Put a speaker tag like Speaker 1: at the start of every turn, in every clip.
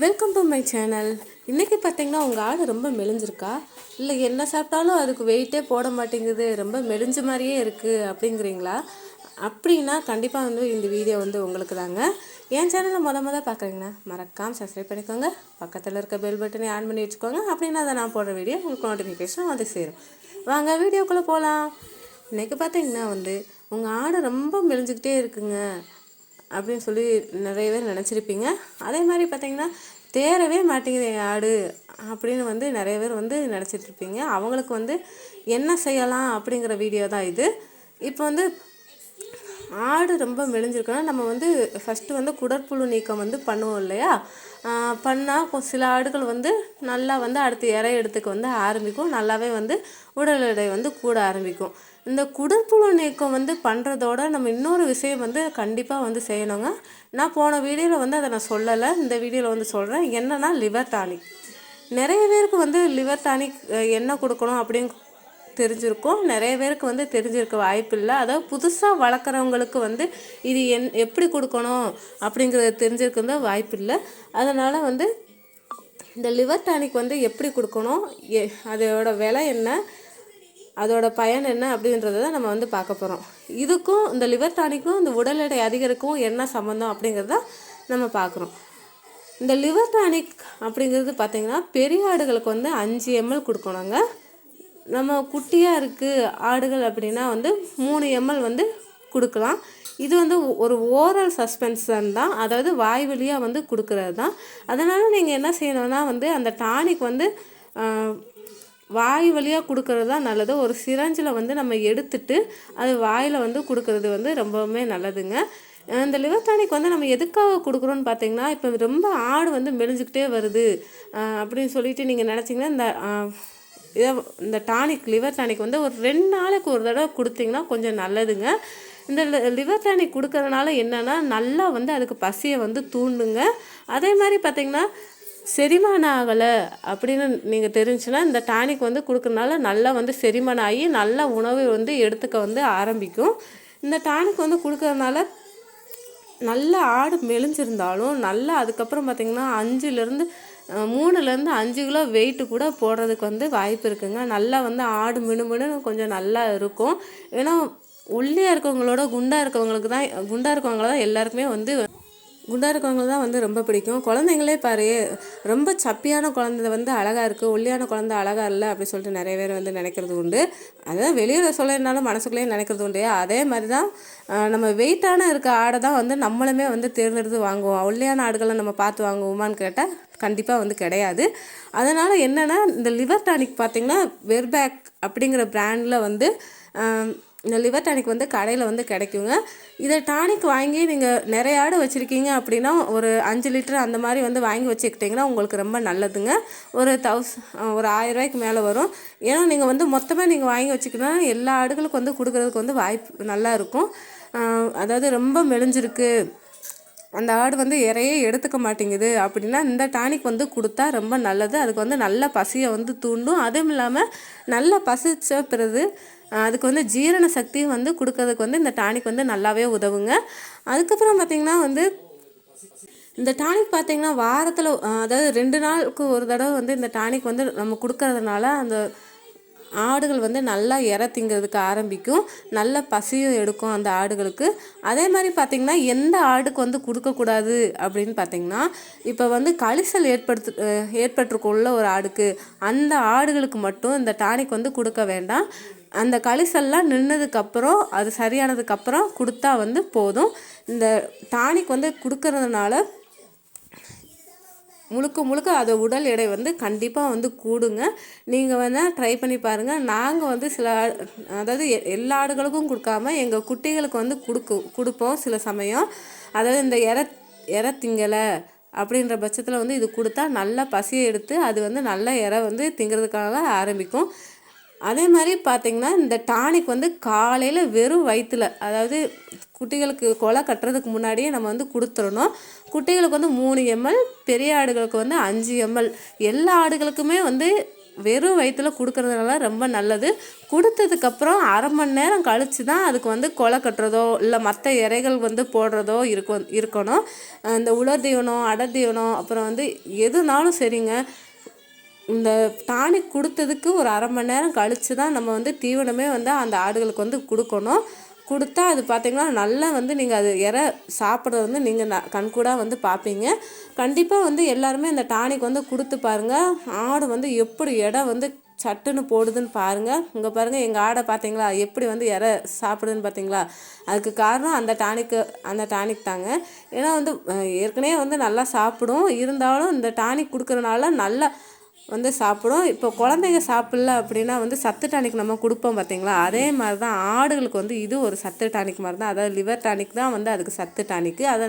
Speaker 1: Welcome to my channel இன்றைக்கி பார்த்தீங்கன்னா உங்கள் ஆடு ரொம்ப மெலிஞ்சிருக்கா? இல்லை என்ன சாப்பிட்டாலும் அதுக்கு வெயிட்டே போட மாட்டேங்குது ரொம்ப மெலிஞ்ச மாதிரியே இருக்குது அப்படிங்கிறீங்களா? அப்படின்னா கண்டிப்பாக வந்து இந்த வீடியோ வந்து உங்களுக்கு தாங்க. என் சேனலை முத முத பார்க்குறீங்கன்னா மறக்காமல் சப்ஸ்கிரைப் பண்ணிக்கோங்க. பக்கத்தில் இருக்க பெல் பட்டனை ஆன் பண்ணி வச்சுக்கோங்க. அப்படின்னா அதை நான் போடுற வீடியோ உங்களுக்கு நோட்டிஃபிகேஷன் வந்து சேரும். வாங்க வீடியோக்குள்ளே போகலாம் இன்றைக்கி பார்த்தீங்கன்னா வந்து உங்கள் ஆடு ரொம்ப மெலிஞ்சிக்கிட்டே இருக்குங்க. அப்படின்னு சொல்லி நிறைய பேர் நினச்சிருப்பீங்க. அதே மாதிரி பார்த்தீங்கன்னா தேரவே மாட்டேங்குது ஆடு அப்படின்னு வந்து நிறைய பேர் வந்து நினச்சிட்ருப்பீங்க அவங்களுக்கு வந்து என்ன செய்யலாம் அப்படிங்கிற வீடியோ தான் இது. இப்போ வந்து ஆடு ரொம்ப மெலிஞ்சிருக்குன்னா நம்ம வந்து ஃபஸ்ட்டு வந்து குடற்புழு நீக்கம் வந்து பண்ணுவோம் இல்லையா? பண்ணால் சில ஆடுகள் வந்து நல்லா வந்து அடுத்து இறை எடுத்துக்க வந்து ஆரம்பிக்கும். நல்லாவே வந்து உடல் எடை வந்து கூட ஆரம்பிக்கும். இந்த குடற்புழு நீக்கம் வந்து பண்ணுறதோட நம்ம இன்னொரு விஷயம் வந்து கண்டிப்பாக வந்து செய்யணுங்க. நான் போன வீடியோவில் வந்து அதை நான் சொல்லலை. இந்த வீடியோவில் வந்து சொல்கிறேன் என்னென்னா லிவர் டானிக். நிறைய பேருக்கு வந்து லிவர் டானிக் என்ன கொடுக்கணும் அப்படின்னு தெரிஞ்சிருக்கும். நிறைய பேருக்கு வந்து தெரிஞ்சிருக்க வாய்ப்பு இல்லை. அதாவது புதுசாக வளர்க்குறவங்களுக்கு வந்து இது என் எப்படி கொடுக்கணும் அப்படிங்கிறது தெரிஞ்சிருக்கிறது வாய்ப்பு இல்லை. அதனால் வந்து இந்த லிவர் டானிக் வந்து எப்படி கொடுக்கணும்? எ அதோட விலை என்ன? அதோட பயன் என்ன அப்படின்றத தான் நம்ம வந்து பார்க்க போகிறோம் இதுக்கும் இந்த லிவர் டானிக்கும் இந்த உடல் எடை அதிகரிக்கும் என்ன சம்மந்தம் அப்படிங்கிறத நம்ம பார்க்குறோம். இந்த லிவர் டானிக் அப்படிங்கிறது பார்த்திங்கன்னா பெரிய ஆடுகளுக்கு வந்து அஞ்சு எம்எல் கொடுக்கணுங்க நம்ம குட்டியாக இருக்குது ஆடுகள் அப்படின்னா வந்து மூணு எம்எல் வந்து கொடுக்கலாம். இது வந்து ஒரு ஓரல் சஸ்பென்ஷன் தான். அதாவது வாய் வழியாக வந்து கொடுக்குறது தான் அதனால் நீங்கள் என்ன செய்யணும்னா வந்து அந்த டானிக் வந்து வாய் வழியாக கொடுக்கறது தான் நல்லது. ஒரு சிரஞ்சில் வந்து நம்ம எடுத்துட்டு அது வாயில் வந்து கொடுக்கறது வந்து ரொம்பவுமே நல்லதுங்க. இந்த லிவர் டானிக் வந்து நம்ம எதுக்காக கொடுக்குறோன்னு பார்த்தீங்கன்னா இப்போ ரொம்ப ஆடு வந்து மெலிஞ்சிக்கிட்டே வருது. அப்படின்னு சொல்லிட்டு நீங்கள் நினச்சிங்கன்னா இந்த இதை இந்த டானிக் லிவர் டானிக் வந்து ஒரு ரெண்டு நாளைக்கு ஒரு தடவை கொடுத்தீங்கன்னா கொஞ்சம் நல்லதுங்க. இந்த லிவர் டானிக் கொடுக்கறதுனால என்னென்னா நல்லா வந்து அதுக்கு பசியை வந்து தூண்டுங்க. அதே மாதிரி பார்த்திங்கன்னா செரிமானம் ஆகலை அப்படின்னு நீங்கள் தெரிஞ்சுன்னா இந்த டானிக் வந்து கொடுக்குறனால நல்லா வந்து செரிமானம் ஆகி நல்ல உணவு வந்து எடுத்துக்க வந்து ஆரம்பிக்கும். இந்த டானிக் வந்து கொடுக்கறதுனால நல்ல ஆடு மெலிஞ்சிருந்தாலும் நல்லா அதுக்கப்புறம் பார்த்திங்கன்னா அஞ்சுலேருந்து மூணுலேருந்து அஞ்சு கிலோ வெயிட்டு கூட போடுறதுக்கு வந்து வாய்ப்பு இருக்குங்க. நல்லா வந்து ஆடு மினு கொஞ்சம் நல்லா இருக்கும். ஏன்னா உள்ளே இருக்கவங்களோட குண்டாக இருக்கவங்களுக்கு தான் குண்டாக இருக்கவங்கள தான் எல்லாருக்குமே வந்து குண்டாக இருக்கவங்க தான் வந்து ரொம்ப பிடிக்கும். குழந்தைங்களே பாரு ரொம்ப சப்பியான குழந்தை வந்து அழகாக இருக்குது ஒல்லியான குழந்தை அழகாக இல்லை அப்படி சொல்லிட்டு நிறைய பேர் வந்து நினைக்கிறது உண்டு. அதான் வெளியில் சொல்லிருந்தாலும் மனசுக்குள்ளேயே நினைக்கிறது உண்டு. அதே மாதிரி தான் நம்ம வெயிட்டான இருக்க ஆடை தான் வந்து நம்மளுமே வந்து தேர்ந்தெடுத்து வாங்குவோம். ஒல்லியான ஆடுகளை நம்ம பார்த்து வாங்குவோமான்னு கேட்டால் கண்டிப்பாக வந்து கிடையாது. அதனால் என்னென்னா இந்த லிவர் டானிக் பார்த்திங்கன்னா வெர்பேக் அப்படிங்கிற ப்ராண்டில் வந்து இந்த லிவர் டானிக் வந்து கடையில் வந்து கிடைக்குங்க. இதை டானிக் வாங்கி நீங்கள் நிறைய ஆடு வச்சுருக்கீங்க அப்படின்னா ஒரு அஞ்சு லிட்டர் அந்த மாதிரி வந்து வாங்கி வச்சுக்கிட்டிங்கன்னா உங்களுக்கு ரொம்ப நல்லதுங்க. ஒரு தௌஸ் ஒரு ஆயிரரூவாய்க்கு மேலே வரும். ஏன்னா நீங்கள் வந்து மொத்தமாக நீங்கள் வாங்கி வச்சுக்கிட்டா எல்லா ஆடுகளுக்கும் வந்து கொடுக்குறதுக்கு வந்து வாய்ப்பு நல்லா இருக்கும். அதாவது ரொம்ப மெலிஞ்சிருக்கு. அந்த ஆடு வந்து இறையே எடுத்துக்க மாட்டேங்குது. அப்படின்னா இந்த டானிக் வந்து கொடுத்தா ரொம்ப நல்லது. அதுக்கு வந்து நல்ல பசியை வந்து தூண்டும். அதுவும் இல்லாமல் நல்லா பசிச்ச பிறகு அதுக்கு வந்து ஜீரண சக்தியும் வந்து கொடுக்கறதுக்கு வந்து இந்த டானிக் வந்து நல்லாவே உதவுங்க. அதுக்கப்புறம் பார்த்திங்கன்னா வந்து இந்த டானிக் பார்த்திங்கன்னா வாரத்தில் அதாவது ரெண்டு நாளுக்கு ஒரு தடவை வந்து இந்த டானிக் வந்து நம்ம கொடுக்கறதுனால அந்த ஆடுகள் வந்து நல்லா இற திங்கிறதுக்கு ஆரம்பிக்கும். நல்ல பசியும் எடுக்கும் அந்த ஆடுகளுக்கு. அதே மாதிரி பார்த்திங்கன்னா எந்த ஆடுக்கு வந்து கொடுக்கக்கூடாது அப்படின்னு பார்த்திங்கன்னா இப்போ வந்து கழிசல் ஏற்படுத்து ஏற்பட்டிருக்குள்ள ஒரு ஆடுக்கு. அந்த ஆடுகளுக்கு மட்டும் இந்த டானிக் வந்து கொடுக்க வேண்டாம். அந்த கழிசல்லாம் நின்னதுக்கப்புறம் அது சரியானதுக்கப்புறம் கொடுத்தா வந்து போதும். இந்த டானிக் வந்து கொடுக்கறதுனால முழுக்க முழுக்க அதை உடல் எடை வந்து கண்டிப்பாக வந்து கூடுங்க. நீங்கள் வேணால் ட்ரை பண்ணி பாருங்கள் நாங்கள் வந்து சில அதாவது எல்லா ஆடுகளுக்கும் கொடுக்காம எங்கள் குட்டிகளுக்கு வந்து கொடுக்கு கொடுப்போம் சில சமயம். அதாவது இந்த இற எற திங்கலை அப்படின்ற பட்சத்தில் வந்து இது கொடுத்தா நல்லா பசியை எடுத்து அது வந்து நல்ல இற வந்து திங்கிறதுக்காக ஆரம்பிக்கும். அதே மாதிரி பார்த்திங்கன்னா இந்த டானிக் வந்து காலையில் வெறும் வயிற்றில் அதாவது குட்டிகளுக்கு கொலை கட்டுறதுக்கு முன்னாடியே நம்ம வந்து கொடுத்துடணும். குட்டிகளுக்கு வந்து மூணு எம்எல் பெரிய ஆடுகளுக்கு வந்து அஞ்சு எம்எல் எல்லா ஆடுகளுக்குமே வந்து வெறும் வயிற்றில் கொடுக்கறதுனால ரொம்ப நல்லது. கொடுத்ததுக்கப்புறம் அரை மணி நேரம் கழித்து தான் அதுக்கு வந்து கொலை கட்டுறதோ இல்லை மற்ற இறைகள் வந்து போடுறதோ இருக்கும் இருக்கணும். இந்த உலர் தீவனம் அடர் தீவனம் அப்புறம் வந்து எதுனாலும் சரிங்க. இந்த டானிக் கொடுத்ததுக்கு ஒரு அரை மணி நேரம் கழித்து தான் நம்ம வந்து தீவனமே வந்து அந்த ஆடுகளுக்கு வந்து கொடுக்கணும். கொடுத்தா அது பார்த்திங்கன்னா நல்லா வந்து நீங்கள் அது இற சாப்பிட்றது வந்து நீங்கள் ந கண்கூடாக வந்து பார்ப்பீங்க கண்டிப்பாக வந்து எல்லாருமே இந்த டானிக் வந்து கொடுத்து பாருங்கள் ஆடு வந்து எப்படி இடம் வந்து சட்டுன்னு போடுதுன்னு பாருங்கள் இங்கே பாருங்கள் எங்கள் ஆடை பார்த்தீங்களா எப்படி வந்து இற சாப்பிடுதுன்னு பார்த்தீங்களா அதுக்கு காரணம் அந்த டானிக்கு அந்த டானிக் தாங்க. ஏன்னா வந்து ஏற்கனவே வந்து நல்லா சாப்பிடும். இருந்தாலும் இந்த டானிக் கொடுக்குறனால நல்லா வந்து சாப்பிடும். இப்போ குழந்தைங்க சாப்பிட்ல அப்படின்னா வந்து சத்து டானிக் நம்ம கொடுப்போம் பார்த்தீங்களா? அதே மாதிரி தான் ஆடுகளுக்கு வந்து இது ஒரு சத்து டானிக் மாதிரி தான் அதாவது லிவர் டானிக் தான் வந்து அதுக்கு சத்து டானிக்கு அதை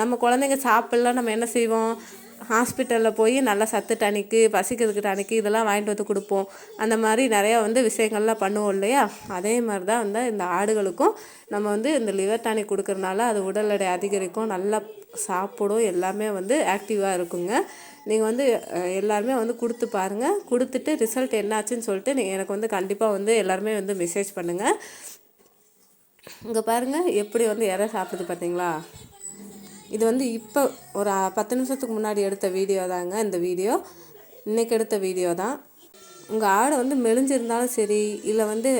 Speaker 1: நம்ம குழந்தைங்க சாப்பிடல நம்ம என்ன செய்வோம்? ஹாஸ்பிட்டலில் போய் நல்லா சத்து டானிக்கு பசிக்கிறதுக்கு டானிக்கு இதெல்லாம் வாங்கிட்டு வந்து கொடுப்போம். அந்த மாதிரி நிறையா வந்து விஷயங்கள்லாம் பண்ணுவோம் இல்லையா? அதே மாதிரி தான் வந்து இந்த ஆடுகளுக்கும் நம்ம வந்து இந்த லிவர் டானிக் கொடுக்குறனால அது உடல் எடை அதிகரிக்கும் நல்லா சாப்பிடும் எல்லாமே வந்து ஆக்டிவாக இருக்குங்க. நீங்கள் வந்து எல்லாருமே வந்து கொடுத்து பாருங்கள் கொடுத்துட்டு ரிசல்ட் என்னாச்சுன்னு சொல்லிட்டு நீங்கள் எனக்கு வந்து கண்டிப்பாக வந்து எல்லாருமே வந்து மெசேஜ் பண்ணுங்கள் இங்கே பாருங்கள் எப்படி வந்து இறை சாப்பிடுது பார்த்தீங்களா இது வந்து இப்போ ஒரு பத்து நிமிஷத்துக்கு முன்னாடி எடுத்த வீடியோ தாங்க இந்த வீடியோ இன்றைக்கி எடுத்த வீடியோ தான். உங்கள் ஆடை வந்து மெலிஞ்சிருந்தாலும் சரி இல்லை வந்து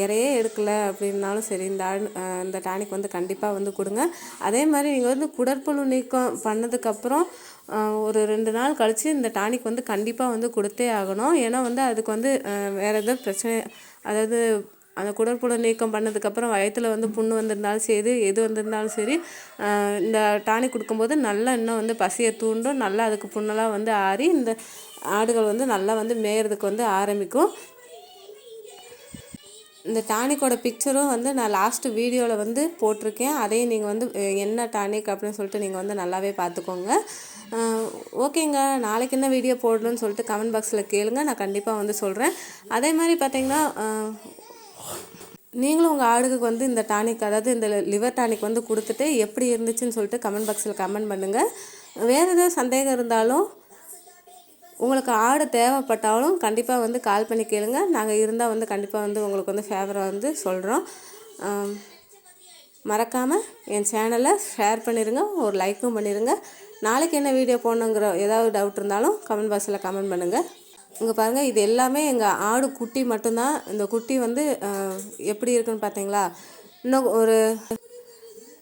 Speaker 1: இறையே எடுக்கலை அப்படின்னாலும் சரி இந்த ஆடு இந்த டானிக் வந்து கண்டிப்பாக வந்து கொடுங்க. அதே மாதிரி நீங்கள் வந்து குடற்புழு நீக்கம் பண்ணதுக்கப்புறம் ஒரு ரெண்டு நாள் கழித்து இந்த டானிக் வந்து கண்டிப்பாக வந்து கொடுத்தே ஆகணும். ஏன்னா வந்து அதுக்கு வந்து வேறு எதுவும் பிரச்சனை அதாவது அந்த குடற்புழு நீக்கம் பண்ணதுக்கப்புறம் வயத்தில் வந்து புண்ணு வந்திருந்தாலும் சரி எது வந்திருந்தாலும் சரி இந்த டானிக் கொடுக்கும்போது நல்லா இன்னும் வந்து பசியை தூண்டும். நல்லா அதுக்கு புண்ணெல்லாம் வந்து ஆறி இந்த ஆடுகள் வந்து நல்லா வந்து மேயறதுக்கு வந்து ஆரம்பிக்கும். இந்த டானிக்கோட பிக்சரும் வந்து நான் லாஸ்ட்டு வீடியோவில் வந்து போட்டிருக்கேன். அதையும் நீங்கள் வந்து என்ன டானிக் அப்படின்னு சொல்லிட்டு நீங்கள் வந்து நல்லாவே பார்த்துக்கோங்க. ஓகேங்க. நாளைக்கு என்ன வீடியோ போடணும்னு சொல்லிட்டு கமெண்ட் பாக்ஸில் கேளுங்க. நான் கண்டிப்பாக வந்து சொல்கிறேன் அதே மாதிரி பார்த்தீங்கன்னா நீங்களும் உங்கள் ஆடுக்கு வந்து இந்த டானிக் அதாவது இந்த லிவர் டானிக் வந்து கொடுத்துட்டு எப்படி இருந்துச்சுன்னு சொல்லிட்டு கமெண்ட் பாக்ஸில் கமெண்ட் பண்ணுங்கள் வேறு ஏதாவது சந்தேகம் இருந்தாலும் உங்களுக்கு ஆடு தேவைப்பட்டாலும் கண்டிப்பாக வந்து கால் பண்ணி கேளுங்க. நாங்கள் இருந்தால் வந்து கண்டிப்பாக வந்து உங்களுக்கு வந்து ஃபேவராக வந்து சொல்கிறோம் மறக்காமல் என் சேனலை ஷேர் பண்ணிடுங்க ஒரு லைக்கும் பண்ணிடுங்க நாளைக்கு என்ன வீடியோ போடணுங்கிற ஏதாவது டவுட் இருந்தாலும் கமெண்ட் பாக்ஸில் கமெண்ட் பண்ணுங்கள் இங்கே பாருங்கள் இது எல்லாமே எங்கள் ஆடு குட்டி மட்டும்தான். இந்த குட்டி வந்து எப்படி இருக்குன்னு பார்த்தீங்களா இன்னும் ஒரு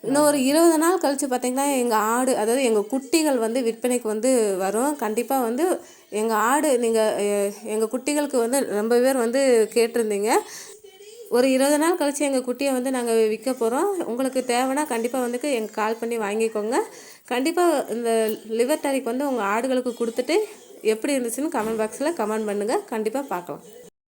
Speaker 1: இன்னும் ஒரு இருபது நாள் கழித்து பார்த்திங்கன்னா எங்கள் ஆடு அதாவது எங்கள் குட்டிகள் வந்து விற்பனைக்கு வந்து வரும். கண்டிப்பாக வந்து எங்கள் ஆடு நீங்கள் எங்கள் குட்டிகளுக்கு வந்து ரொம்ப பேர் வந்து கேட்டிருந்தீங்க. ஒரு இருபது நாள் கழித்து எங்கள் குட்டியை வந்து நாங்கள் விற்க போகிறோம் உங்களுக்கு தேவைன்னா கண்டிப்பாக வந்துட்டு எங்கள் கால் பண்ணி வாங்கிக்கோங்க. கண்டிப்பாக இந்த லிவர் டாரிக் வந்து உங்கள் ஆடுகளுக்கு கொடுத்துட்டு எப்படி இருந்துச்சுன்னு கமெண்ட் பாக்ஸில் கமெண்ட் பண்ணுங்கள் கண்டிப்பாக பார்க்கலாம்.